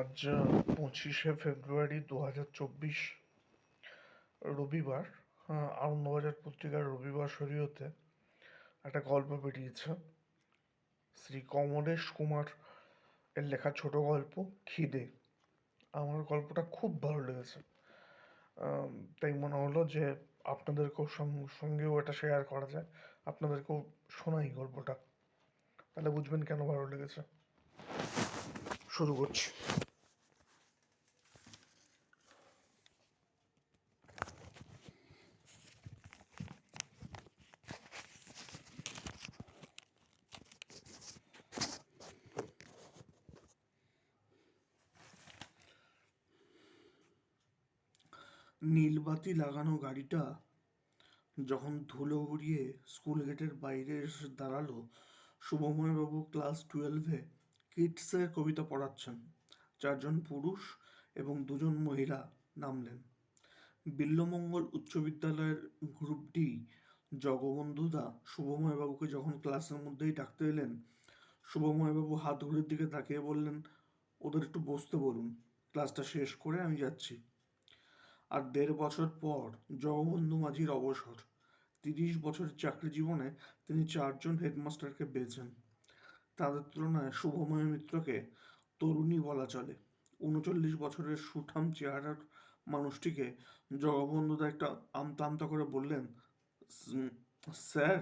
আজ পঁচিশে ফেব্রুয়ারি দু হাজার চব্বিশ রবিবার আহ, আনন্দবাজার পত্রিকার রবিবার শরীয়তে একটা গল্প বেরিয়েছে। শ্রী কমলেশ কুমার এর লেখা ছোট গল্প খিদে। আমার গল্পটা খুব ভালো লেগেছে। তাই মনে হলো যে আপনাদেরকেও সঙ্গ- সঙ্গেও এটা শেয়ার করা যায়। আপনাদেরকেও শোনাই গল্পটা। তাহলে বুঝবেন কেন ভালো লেগেছে। শুরু করছি। নীলবাতি লাগানো গাড়িটা যখন ধুলো উড়িয়ে স্কুল গেটের বাইরে এসে দাঁড়াল, শুভময়বাবু ক্লাস টুয়েলভে কিডসের কবিতা পড়াচ্ছেন। চারজন পুরুষ এবং দুজন মহিলা নামলেন। বিল্লমঙ্গল উচ্চ বিদ্যালয়ের গ্রুপ ডি জগবন্ধুদা শুভময়বাবুকে যখন ক্লাসের মধ্যেই ডাকতে এলেন, শুভময়বাবু হাত ঘড়ির দিকে তাকিয়ে বললেন, ওদের একটু বসতে বলুন। ক্লাসটা শেষ করে আমি যাচ্ছি। আর দেড় বছর পর জগবন্ধু মাঝির অবসর। তিরিশ বছরের চাকরি জীবনে তিনি চারজন হেডমাস্টারকে পেয়েছেন। তাদের তুলনায় শুভময় মিত্রকে তরুণী বলা চলে। উনচল্লিশ বছরের সুঠাম চেহারার মানুষটিকে জগবন্ধুদা একটা আমতা আমতা করে বললেন স্যার,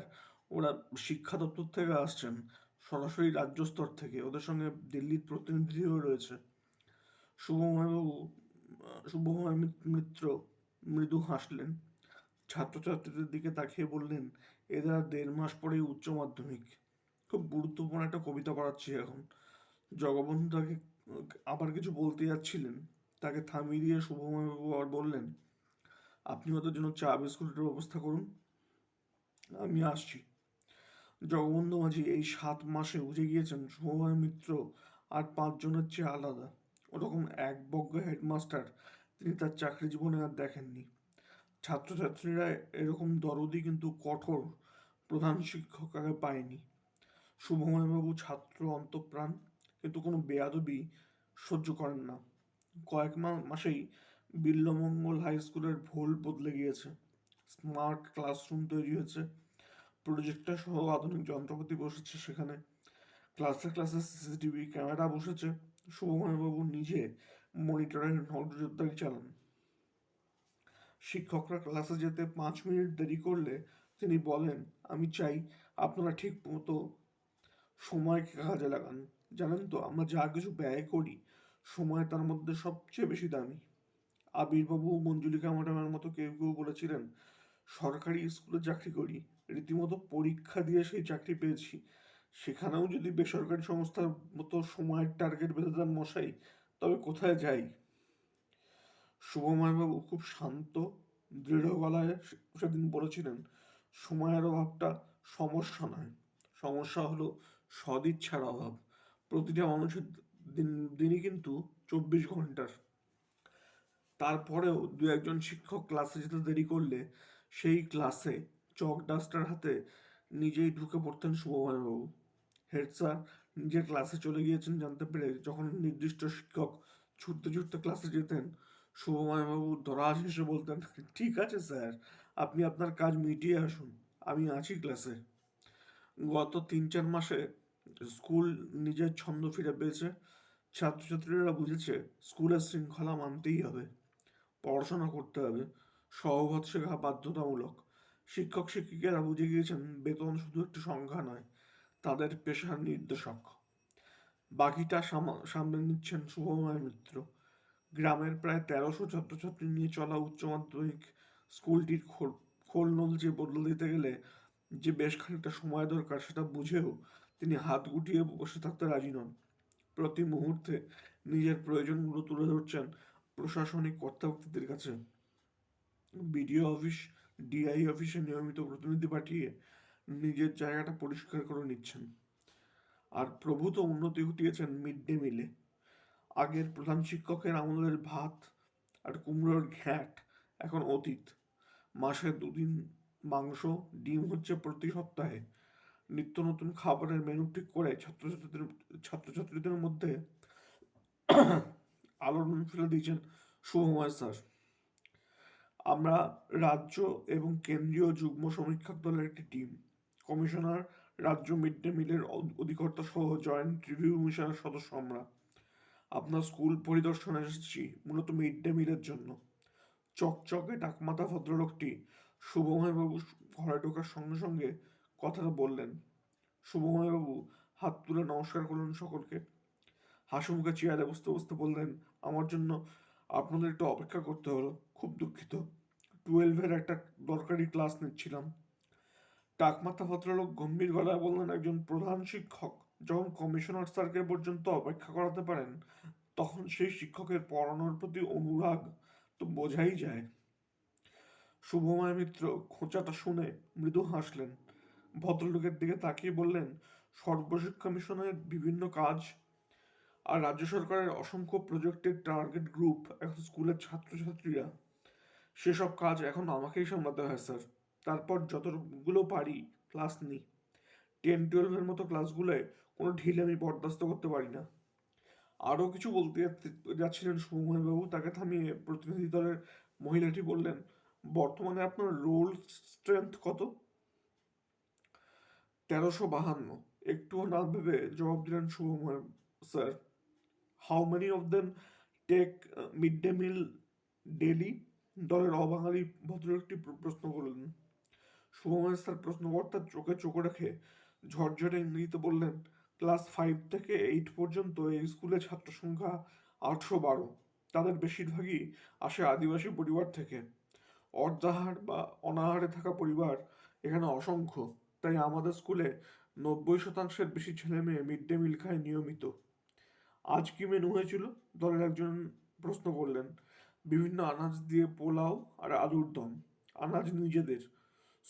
ওরা শিক্ষা দপ্তর থেকে আসছেন, সরাসরি রাজ্য স্তর থেকে। ওদের সঙ্গে দিল্লির প্রতিনিধিও রয়েছে। শুভময়বাবু শুভময় মিত্র মৃদু হাসলেন। ছাত্রছাত্রীদের দিকে তাকিয়ে বললেন, এদের আর দেড় মাস পরেই উচ্চ মাধ্যমিক। খুব গুরুত্বপূর্ণ একটা কবিতা পড়াচ্ছি এখন। জগবন্ধু তাকে আবার কিছু বলতে যাচ্ছিলেন। তাকে থামিয়ে দিয়ে শুভময়বাবু আবার বললেন, আপনি ওদের জন্য চা, বিস্কুটের ব্যবস্থা করুন। আমি আসছি। জগবন্ধু মাঝি এই সাত মাসে বুঝে গিয়েছেন, শুভময় মিত্র আর পাঁচজনের চেয়ে আলাদা। ওরকম এক বজ্ঞ হেডমাস্টার তিনি তার চাকরি জীবনে আর দেখেননি। ছাত্রছাত্রীরা এরকম দরদি কিন্তু কঠোর প্রধান শিক্ষক আগে পায়নি। শুভময়বাবু ছাত্র অন্তঃপ্রাণ, কিন্তু কোনো বেয়াদবি সহ্য করেন না। কয়েক মাসেই বিল্লমঙ্গল হাই স্কুলের ভোল বদলে গিয়েছে। স্মার্ট ক্লাসরুম তৈরি হয়েছে। প্রজেক্টর সহ আধুনিক যন্ত্রপাতি বসেছে সেখানে। ক্লাসে ক্লাসে সিসিটিভি ক্যামেরা বসেছে। শুভময়বাবু নিজে মনিটরের নজরদারি চালান। শিক্ষকরা ক্লাসে যেতে পাঁচ মিনিট দেরি করলে তিনি বলেন, আমি চাই আপনারা ঠিক মতো সময়কে কাজে লাগান। জানেন তো, আমরা যা কিছু ব্যয় করি, সময় তার মধ্যে সবচেয়ে বেশি দামি। আবির্বাবু মঞ্জুলিকা ম্যাডামের মতো কেউ কেউ বলেছিলেন, সরকারি স্কুলে চাকরি করি, রীতিমতো পরীক্ষা দিয়ে সেই চাকরি পেয়েছি। সেখানেও যদি বেসরকারি সংস্থার মতো সময়ের টার্গেট বেঁধে দেন মশাই, তবে কোথায় যাই? শুভময়বাবু খুব শান্ত, দৃঢ় গলায় সেদিন বলেছিলেন, সময়ের অভাবটা সমস্যা নয়। সমস্যা হলো সদিচ্ছার অভাব। প্রতিটা মানুষের দিন, দিনই কিন্তু চব্বিশ ঘণ্টার। তারপরেও দু একজন শিক্ষক ক্লাসে যেতে দেরি করলে সেই ক্লাসে চক ডাস্টার হাতে নিজেই ঢুকে পড়তেন শুভময়বাবু। হেড স্যার নিজের ক্লাসে চলে গিয়েছেন জানতে পেরে। যখন নির্দিষ্ট শিক্ষক ছুটতে ছুটতে ক্লাসে যেতেন, শুভময়বাবু দরাজ হেসে বলতেন, ঠিক আছে স্যার, আপনি আপনার কাজ মিটিয়ে আসুন, আমি আছি ক্লাসে। গত তিন চার মাসে স্কুল নিজের ছন্দ ফিরে পেয়েছে। ছাত্রছাত্রীরা বুঝেছে স্কুলের শৃঙ্খলা মানতেই হবে, পড়াশোনা করতে হবে, সহবত শেখা বাধ্যতামূলক। শিক্ষক শিক্ষিকারা বুঝে গিয়েছেন, বেতন শুধু একটি সংখ্যা নয় তাদের পেশার নির্দেশক। বাকিটা সামা- সামলে নিচ্ছেন শুভময় মিত্র। গ্রামের প্রায় তেরোশো ছাত্রছাত্রী নিয়ে চলা উচ্চ মাধ্যমিক স্কুলটির খোল খোল নলচে বদলে দিতে গেলে যে বেশ খানিকটা সময় দরকার সেটা বুঝেও তিনি হাত গুটিয়ে বসে থাকতে রাজি নন। প্রতি মুহূর্তে নিজের প্রয়োজনগুলো তুলে ধরছেন প্রশাসনিক কর্তাব্যক্তিদের কাছে। বিডিও অফিস, ডিআই অফিসে নিয়মিত প্রতিনিধি পাঠিয়ে নিজের জায়গাটা পরিষ্কার করে নিচ্ছেন। আর প্রভূত উন্নতি ঘটিয়েছেন মিড ডে মিলে। আগের প্রধান শিক্ষকের আমলের ভাত আর কুমড়োর ঘ্যাট এখন অতীত। মাসে দুদিন মাংস, ডিম হচ্ছে প্রতি সপ্তাহে। নিত্য নতুন খাবারের মেনু ঠিক করে ছাত্রছাত্রীদের ছাত্রছাত্রীদের মধ্যে আলোড়ন ফেলে দিয়েছেন শুভময় স্যার। আমরা রাজ্য এবং কেন্দ্রীয় যুগ্ম সমীক্ষক দলের একটি টিম কমিশনার রাজ্য মিড ডে মিলের অধিকর্তা সহ জয়েন্ট রিভিউ মিশনের সদস্য আমরা। আপনার স্কুল পরিদর্শনে এসেছি, মূলত মিড ডে মিলের জন্য। চকচকে ডাকমাতা ভদ্রলোকটি শুভময়বাবু ঘরে ঢোকার সঙ্গে সঙ্গে কথাটা বললেন। শুভময়বাবু, হাত তুলে নমস্কার করলেন সকলকে। হাসি মুখে চেয়ারে বসতে বসতে বললেন, আমার জন্য আপনাদের একটু অপেক্ষা করতে হলো। খুব দুঃখিত। টুয়েলভের একটা দরকারি ক্লাস নিচ্ছিলাম। টাকমাথা ভদ্রলোক গম্ভীর গলায় বললেন, একজন প্রধান শিক্ষক যখন কমিশনার স্যারকে পর্যন্ত অপেক্ষা করাতে পারেন, তখন সেই শিক্ষকের পড়ানোর প্রতি অনুরাগ তো বোঝাই যায়। শুভময় মিত্র খোঁচাটা শুনে মৃদু হাসলেন। ভদ্রলোকের দিকে তাকিয়ে বললেন, সর্বশিক্ষা মিশনের বিভিন্ন কাজ আর রাজ্য সরকারের অসংখ্য প্রজেক্টের টার্গেট গ্রুপ এখন স্কুলের ছাত্রছাত্রীরা। সেসব কাজ এখন আমাকেই সামলাতে হয়, স্যার। তারপর যতগুলো পারি ক্লাস নিই। টেন টুয়েলভের মতো ক্লাসগুলোয় কোনো ঢিলে আমি বরদাস্ত করতে পারি না। আরও কিছু বলতে যাচ্ছে- যাচ্ছিলেন সৌম্যবাবু তাকে থামিয়ে প্রতিনিধি দলের মহিলাটি বললেন, বর্তমানে আপনার রোল স্ট্রেংথ কত? তেরোশো বাহান্ন। একটুও না ভেবে জবাব দিলেন Subhamoy sir. How many of them take mid day meal daily দলের অবাঙালি ভদ্রলোকটি প্র- প্রশ্ন করলেন। শুভময় স্যার প্রশ্নকর্তার চোখে চোখ রেখে ঝরঝরে ইংরেজিতে বললেন, ক্লাস ফাইভ থেকে এইট পর্যন্ত এই স্কুলে ছাত্র সংখ্যা আটশো বারো। তাদের বেশিরভাগই আসে আদিবাসী পরিবার থেকে। অর্ধাহার বা অনাহারে থাকা পরিবার এখানে অসংখ্য। তাই আমাদের স্কুলে নব্বই শতাংশের বেশি ছেলে মেয়ে মিড ডে মিল খায় নিয়মিত। আজ কি মেনু হয়েছিল? দলের একজন প্রশ্ন করলেন, বিভিন্ন আনাজ দিয়ে পোলাও আর আলুর দম। আনাজ নিজেদের।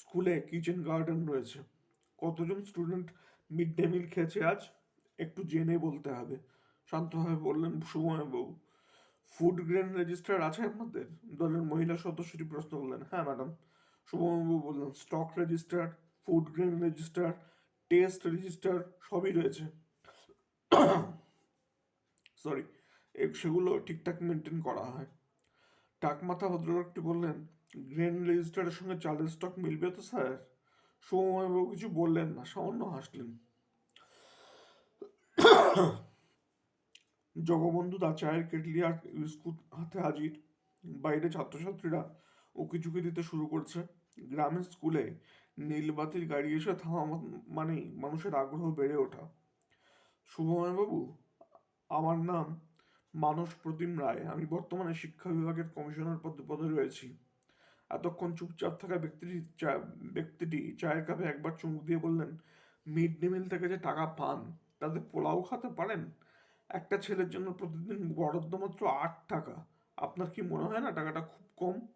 স্কুলে কিচেন গার্ডেন রয়েছে। কতজন স্টুডেন্ট মিড ডে মিল খেয়েছে আজ? একটু জেনে বলতে হবে। শান্তভাবে বললেন সুময়বাবু ফুড গ্রেন রেজিস্টার আছে আপনাদের? দলের মহিলা সদস্যটি প্রশ্ন করলেন হ্যাঁ ম্যাডাম। শুভমবাবু বললেন, stock register, food grain register, test register সবই রয়েছে। সরি সেগুলো ঠিকঠাক মেনটেন করা হয়। টাকমাথা ভদ্রলোকটি বললেন গ্রেন রেজিস্টারের সঙ্গে চালের স্টক মিলবে তো, স্যার? সৌম্যবাবু কিছু বললেন না, সামান্য হাসলেন। জগবন্ধু দা চায়ের কেটলি আর বিস্কুট হাতে হাজির। বাইরে ছাত্রছাত্রীরা উকিঝুঁকি দিতে শুরু করছে। গ্রামের স্কুলে নীলবাতির গাড়ি এসে থামা মানেই মানুষের আগ্রহ বেড়ে ওঠা। শুভময়বাবু আমার নাম মানস প্রতিম রায়। আমি বর্তমানে শিক্ষা বিভাগের কমিশনার পদে পদে রয়েছি। এতক্ষণ চুপচাপ থাকা ব্যক্তিটি চা- ব্যক্তিটি চায়ের কাপে একবার চুমুক দিয়ে বললেন, মিড ডে মিল থেকে যে টাকা পান, তাতে পোলাও খেতে পারেন? একটা ছেলের জন্য প্রতিদিন বরাদ্দ মাত্র আট টাকা। আপনার কি মনে হয় না টাকাটা খুব কম?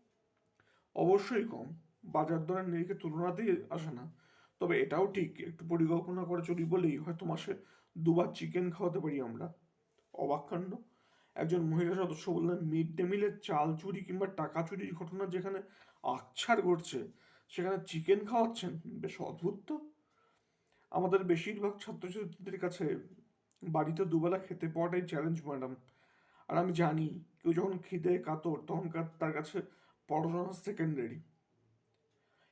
অবশ্যই কম। বাজার দরের নিরিখে তুলনাতেই আসে না। তবে এটাও ঠিক, একটু পরিকল্পনা করে চলি বলেই হয়তো মাসে দুবার চিকেন খাওয়াতে পারি আমরা। অবাক একজন মহিলা সদস্য বললেন, মিড ডে মিলের চাল চুরি কিংবা টাকা চুরির ঘটনা যেখানে আকছার ঘটছে, সেখানে চিকেন খাওয়াচ্ছেন? বেশ অদ্ভুত তো। আমাদের বেশিরভাগ ছাত্রছাত্রীদের কাছে বাড়িতে দুবেলা খেতে পাওয়াটাই চ্যালেঞ্জ ম্যাডাম আর আমি জানি, কেউ যখন খিদে, কাতর তখন তার কাছে পড়াশোনা সেকেন্ডারি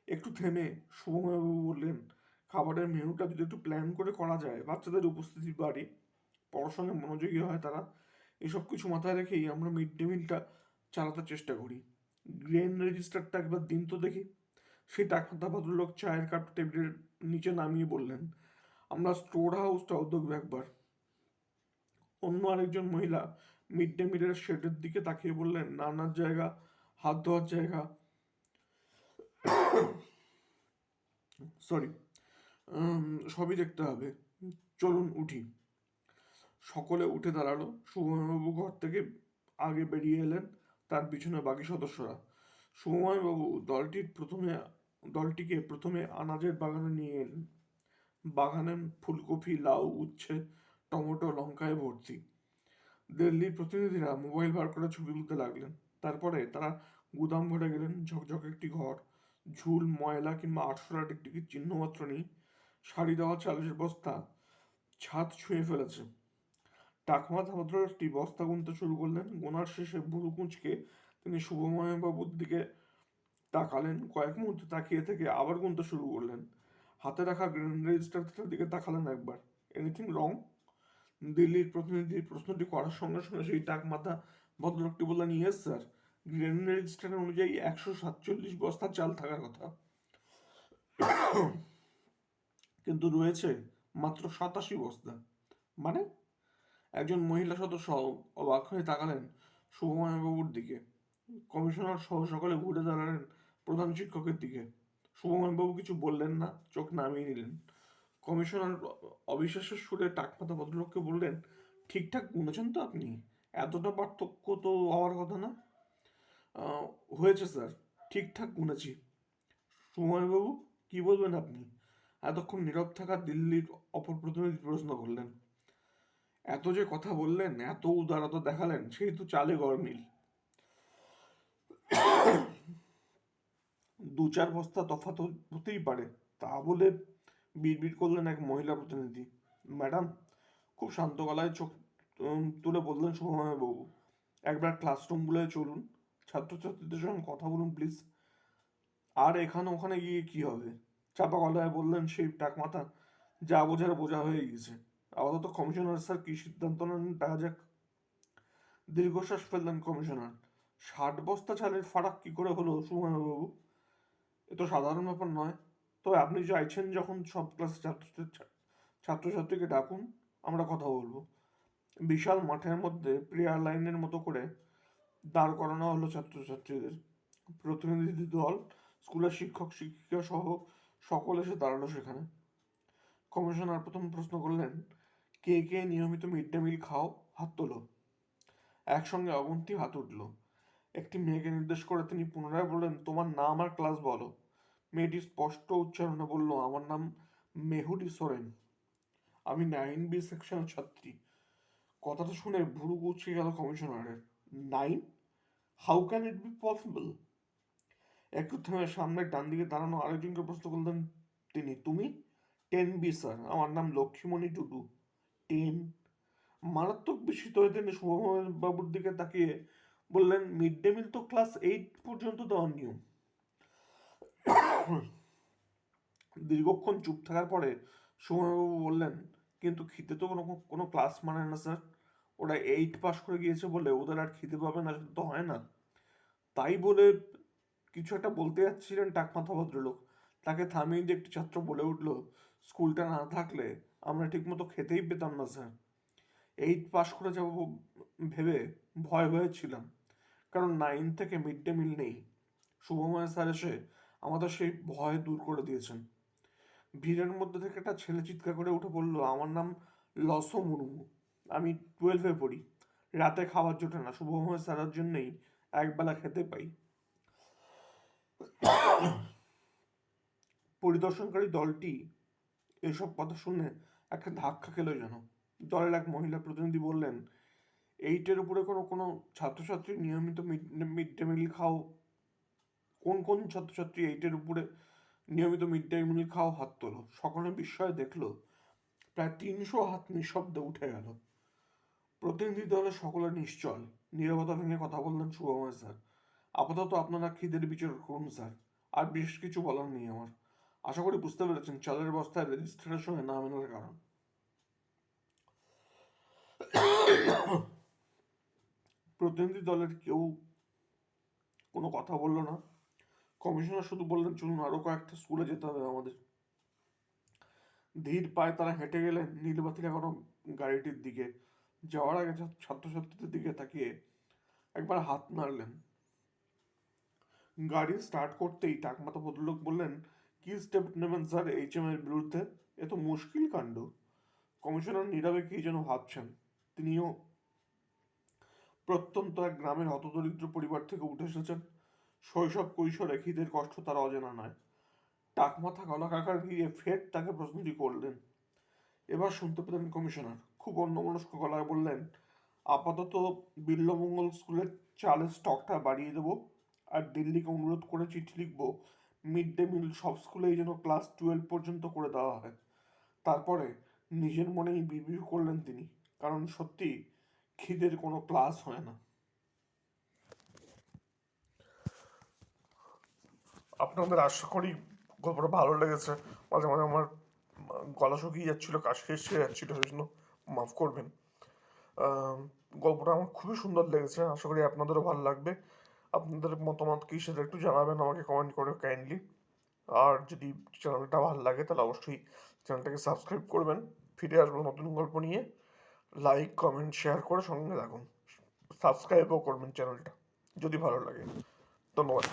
একটু থেমে শুভময়বাবু বললেন, খাবারের মেনুটা যদি একটু প্ল্যান করে করা যায়, বাচ্চাদের উপস্থিতি বাড়ে পড়াশোনায় মনোযোগী হয় তারা এসব কিছু মাথায় রেখেই আমরা মিড ডে মিলটা চালাতে চেষ্টা করি। গ্রেন রেজিস্টারটা একবার দিন তো দেখি। সেই টাকা ভদ্রলোক চায়ের কাপ টেবিলের নিচে নামিয়ে বললেন, আমরা স্টোর হাউসটাও দেখব একবার। অন্য আরেকজন মহিলা মিড ডে মিলের শেডের দিকে তাকিয়ে বললেন, নানার জায়গা, হাত ধোয়ার জায়গা। সরি সবই দেখতে হবে। চলুন উঠি। সকলে উঠে দাঁড়াল। শুভময়বাবু ঘর থেকে আগে বেরিয়ে এলেন, তার পিছনে বাকি সদস্যরা। শুভময়বাবু দলটির প্রথমে, দলটিকে প্রথমে আনাজের বাগানে নিয়ে এলেন। বাগানে ফুলকপি, লাউ, উচ্ছে, টমেটো, লঙ্কায় ভর্তি। দিল্লির প্রতিনিধিরা মোবাইল বার করে ছবি তুলতে লাগলেন। তারপরে তারা গুদাম ঘরে গেলেন, ঝকঝকে একটি ঘর, ঝুল, ময়লা কিংবা আটশোলা টিকটিকির চিহ্ন মাত্র নেই সারি দেওয়া, চালের বস্তা, ছাদ ছুঁয়ে ফেলেছে। টাকমাথা ভদ্রলোকটি বস্তা গুনতে শুরু করলেন। গোনার শেষে বুড়ো কুঁচকে তিনি শুভময় বাবুর দিকে তাকালেন। কয়েক মুহূর্ত তাকিয়ে থেকে আবার গুনতে শুরু করলেন। হাতে রাখা গ্রেন রেজিস্টারটার দিকে তাকালেন একবার। Anything wrong? দিল্লির প্রতিনিধির প্রশ্নটি করার সঙ্গে সঙ্গে সেই টাক মাথা ভদ্রলোকটি বললেন, ইয়েস, স্যার। গ্রেন রেজিস্টার অনুযায়ী একশো সাতচল্লিশ বস্তা চাল থাকার কথা। কিন্তু রয়েছে মাত্র সাতাশি বস্তা। মানে? একজন মহিলা সদস্য অবাক হয়ে তাকালেন শুভময়বাবুর দিকে। কমিশনার সহ সকলে ঘুরে দাঁড়ালেন প্রধান শিক্ষকের দিকে। শুভময়বাবু কিছু বললেন না, চোখ নামিয়ে নিলেন। কমিশনার অবিশ্বাসের সুরে টাকমাথা ভদ্রলোককে বললেন, ঠিকঠাক গুনেছেন তো আপনি? এতটা পার্থক্য তো হওয়ার কথা না? হয়েছে স্যার, ঠিকঠাক গুনেছি। সুময়বাবু কি বলবেন আপনি? এতক্ষণ নীরব থাকা দিল্লির অপর প্রতিনিধি প্রশ্ন করলেন। এত যে কথা বললেন, এত উদারতা দেখালেন, সেই তো চালে গরমিল দু চার বস্তা তফাৎ হতেই পারে, তা বলে বিড়বিড় করলেন এক মহিলা প্রতিনিধি। ম্যাডাম, খুব শান্ত গলায় চোখ তুলে বললেন শুভময় বাবু, একবার ক্লাসরুমগুলোয় চলুন। ছাত্রছাত্রীদের সঙ্গে কথা বলুন, প্লিজ। আর এখানে ওখানে গিয়ে কি হবে? চাপা গলায় বললেন, সেই টাকমাথা, যা বোঝার বোঝা হয়ে গেছে। আপাতত কমিশনার স্যার কি সিদ্ধান্ত নেন? দেখা যাক। দীর্ঘশ্বাস ফেললেন কমিশনার। ষাট বস্তা চালের ফারাক কি করে হলো সুময়বাবু এ তো সাধারণ ব্যাপার নয়। তবে আপনি চাইছেন যখন সব ক্লাসের ছাত্রদের ছাত্রছাত্রীকে ডাকুন, আমরা কথা বলব। বিশাল মাঠের মধ্যে প্রেয়ার লাইনের মতো করে দাঁড় করানো হলো ছাত্রছাত্রীদের। প্রতিনিধি দল, স্কুলের শিক্ষক, শিক্ষিকা সহ সকল এসে দাঁড়াল সেখানে। কমিশনার প্রথম প্রশ্ন করলেন কে কে নিয়মিত মিড ডে মিল খাও, হাত তোলো। একসঙ্গে অগন্তি হাত উঠল। একটি মেয়েকে নির্দেশ করে তিনি পুনরায় বললেন, তোমার নাম আর ক্লাস বলো। মেয়েটি স্পষ্ট উচ্চারণে বলল, আমার নাম মেহুরি সোরেন। আমি নাইন বি সেকশনের ছাত্রী। কথাটা শুনে ভুরু গুছিয়ে গেল কমিশনারের। Nine? How can it be possible একটু থেমে সামনের ডান দিকে দাঁড়ানো আরেকজনকে প্রশ্ন করলেন তিনি। তুমি? Ten B, sir. আমার নাম লক্ষ্মীমণি টুডু। টেন মারাত্মক বিস্মিত হয়ে তিনি বাবুর দিকে তাকিয়ে বললেন মিড ডে মিল তো ক্লাস এইট পর্যন্ত দেওয়ার নিয়ম। দীর্ঘক্ষণ চুপ থাকার পরে সুময়বাবু বললেন, কিন্তু খিদে তো কোনো কোনো ক্লাস মানে না স্যার ওরা এইট পাস করে গিয়েছে বলে ওদের আর খিদে পাবে না তো হয় না। তাই বলে কিছু একটা বলতে যাচ্ছিলেন টাকমাথা ভদ্রলোক। তাকে থামিয়ে যে একটি ছাত্র বলে উঠল, স্কুলটা না থাকলে আমরা ঠিকমতো খেতেই পেতাম না, স্যার। এইট পাস করে যাব ভেবে ভয় ভয়ে ছিলাম কারণ নাইন থেকে মিড ডে মিল নেই। শুভময় স্যার এসে আমাদের সেই ভয় দূর করে দিয়েছেন। ভিড়ের মধ্যে থেকে একটা ছেলে চিৎকার করে উঠে বলল, আমার নাম লসো মুর্মু। আমি টুয়েলভে পড়ি। রাতে খাবার জোটে না। শুভময় স্যারের জন্যই একবেলা খেতে পাই। পরিদর্শনকারী দলটি এসব কথা শুনে একটা ধাক্কা খেলো যেন। দলের এক মহিলা প্রতিনিধি বললেন, এইটের উপরে কোনো কোনো ছাত্রছাত্রী নিয়মিত মিড ডে মিল খাও। কোন কোন ছাত্রছাত্রী এইটের উপরে নিয়মিত মিড ডে মিল খাও, হাত তোলো। সকলে বিস্ময়ে দেখল, প্রায় তিনশো হাত নিঃশব্দে উঠে গেল। প্রতিনিধি দলের সকলে নিশ্চল। নীরবতা ভেঙে কথা বললেন শুভময় স্যার। আপাতত আপনারা খিদের বিচার করুন স্যার। আর বেশ কিছু বলার নেই আমার। আশা করি বুঝতে পেরেছেন, চালের বস্তায় রেজিস্ট্রেশনের সঙ্গে না মেলার কারণ। প্রতিনিধি দলের কেউ কোনো কথা বলল না। কমিশনার শুধু বললেন, চলুন আরও কয়েকটা স্কুলে যেতে হবে আমাদের। ধীর পায়ে তারা হেঁটে গেলেন নীলবাতি লাগানো গাড়িটির দিকে। যাওয়ার আগে ছাত্রছাত্রীদের দিকে তাকিয়ে একবার হাত নাড়লেন। গাড়ি স্টার্ট করতেই টাকমাতা ভদ্রলোক বললেন স্টেপ নেবেন স্যার এইচ এম এর বিরুদ্ধে? এ তো মুশকিল কাণ্ড। কমিশনার নীরবে যেন ভাবছেন? তিনিও প্রত্যন্ত এক গ্রামের হতদরিদ্র পরিবার থেকে উঠে এসেছেন। শৈশব কৈশোরে কষ্ট তার অজানা নয়। গলা কাকার গিয়ে ফের তাকে প্রশ্নটি করলেন। এবার শুনতে পেলেন কমিশনার। খুব অন্যমনস্ক গলায় বললেন, আপাতত বিল্লমঙ্গল স্কুলের চালের স্টকটা বাড়িয়ে দেবো আর দিল্লিকে অনুরোধ করে চিঠি লিখব মিড ডে মিল সব স্কুলেই যেন ক্লাস টুয়েলভ পর্যন্ত করে দেওয়া হয়। তারপরে নিজের মনেই বিড়বিড় করলেন তিনি, কারণ সত্যি খিদের কোনো ক্লাস হয় না। আপনাদের আশা করি গল্পটা ভালো লেগেছে। মাঝে মাঝে আমার গলা শুকিয়ে যাচ্ছিল কাশি এসে যাচ্ছিল, সেই জন্য মাফ করবেন। গল্পটা আমার খুবই সুন্দর লেগেছে, আশা করি আপনাদেরও ভালো লাগবে। আপনাদের মতামত কি সেটা একটু জানাবেন, আমাকে কমেন্ট করে কাইন্ডলি আর যদি চ্যানেলটা ভালো লাগে, তাহলে অবশ্যই চ্যানেলটাকে সাবস্ক্রাইব করবেন। ফিরে আসব নতুন গল্প নিয়ে। লাইক কমেন্ট শেয়ার করে সঙ্গে থাকুন। সাবস্ক্রাইবও করবেন চ্যানেলটা যদি ভালো লাগে। ধন্যবাদ।